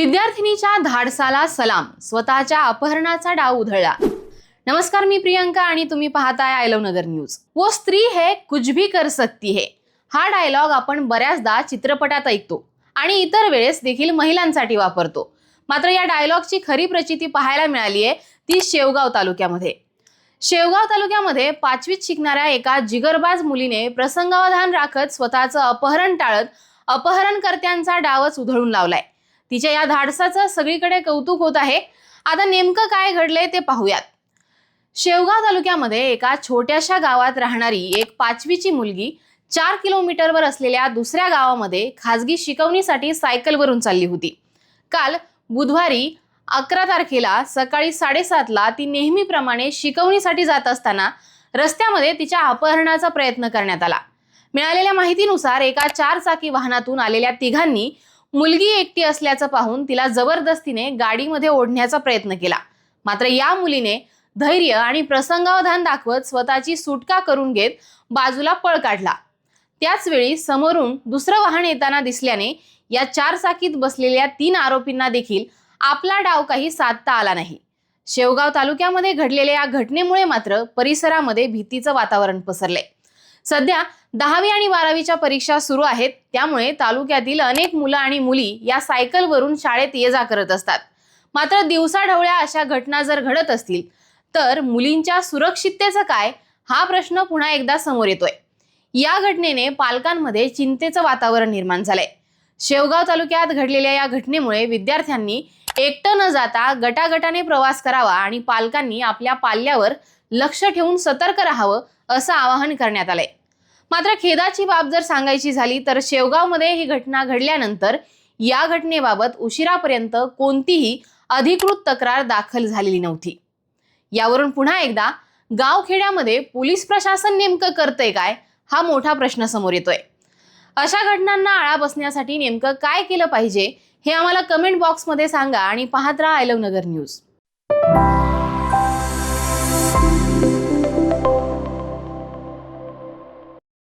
विद्यार्थिनीच्या धाडसाला सलाम. स्वतःच्या अपहरणाचा डाव उधळला. नमस्कार मी प्रियंका आणि तुम्ही पाहताय आय लव नगर न्यूज. वो स्त्री है कुछ भी कर सकती है. हा डायलॉग आपण बऱ्याचदा चित्रपटात ऐकतो आणि इतर वेळेस देखील महिलांसाठी वापरतो. मात्र या डायलॉगची खरी प्रचिती पाहायला मिळाली आहे ती शेवगाव तालुक्यामध्ये. शेवगाव तालुक्यामध्ये पाचवीत शिकणाऱ्या एका जिगरबाज मुलीने प्रसंगावधान राखत स्वतःचं अपहरण टाळत अपहरणकर्त्यांचा डावच उधळून लावलाय. तिच्या या धाडसाचं सगळीकडे कौतुक होत आहे. आता नेमकं काय घडलंय ते पाहूयात. शेवगाव तालुक्यामध्ये एका छोट्याशा गावात राहणारी एक पाचवीची मुलगी चार किलोमीटरवर असलेल्या दुसऱ्या गावामध्ये खाजगी शिकवणीसाठी सायकलवरून चालली होती. काल बुधवारी अकरा तारखेला सकाळी साडेसातला ती नेहमीप्रमाणे शिकवणीसाठी जात असताना रस्त्यामध्ये तिच्या अपहरणाचा प्रयत्न करण्यात आला. मिळालेल्या माहितीनुसार एका चार चाकी वाहनातून आलेल्या तिघांनी मुलगी एकटी असल्याचं पाहून तिला जबरदस्तीने गाडीमध्ये ओढण्याचा प्रयत्न केला. मात्र या मुलीने धैर्य आणि प्रसंगावधान दाखवत स्वतःची सुटका करून घेत बाजूला पळ काढला. त्याच वेळी समोरून दुसरं वाहन येताना दिसल्याने या चारचाकीत बसलेल्या तीन आरोपींना देखील आपला डाव काही साधता आला नाही. शेवगाव तालुक्यामध्ये घडलेल्या या घटनेमुळे मात्र परिसरामध्ये भीतीचं वातावरण पसरलंय. सध्या दहावी आणि बारावीच्या परीक्षा सुरू आहेत. त्यामुळे तालुक्यातील अनेक मुलं आणि मुली या सायकलवरून शाळेत ये जा करत असतात. मात्र दिवसाढवळ्या अशा घटना जर घडत असतील तर मुलींच्या सुरक्षिततेचं काय? हा प्रश्न पुन्हा एकदा समोर येतोय. या घटनेने पालकांमध्ये चिंतेचं वातावरण निर्माण झालंय. शेवगाव तालुक्यात घडलेल्या या घटनेमुळे विद्यार्थ्यांनी एकटं न जाता गटागटाने प्रवास करावा आणि पालकांनी आपल्या पाल्यावर लक्ष ठेवून सतर्क राहावं असं आवाहन करण्यात आलंय. मात्र खेदाची बाब जर सांगायची झाली तर शेवगावमध्ये ही घटना घडल्यानंतर या घटनेबाबत उशिरापर्यंत कोणतीही अधिकृत तक्रार दाखल झालेली नव्हती. यावरून पुन्हा एकदा गावखेड्यामध्ये पोलीस प्रशासन नेमकं करतंय काय हा मोठा प्रश्न समोर येतोय. अशा घटनांना आळा बसण्यासाठी नेमकं काय केलं पाहिजे हे आम्हाला कमेंट बॉक्समध्ये सांगा आणि पाहत राहा आय लव्ह नगर न्यूज.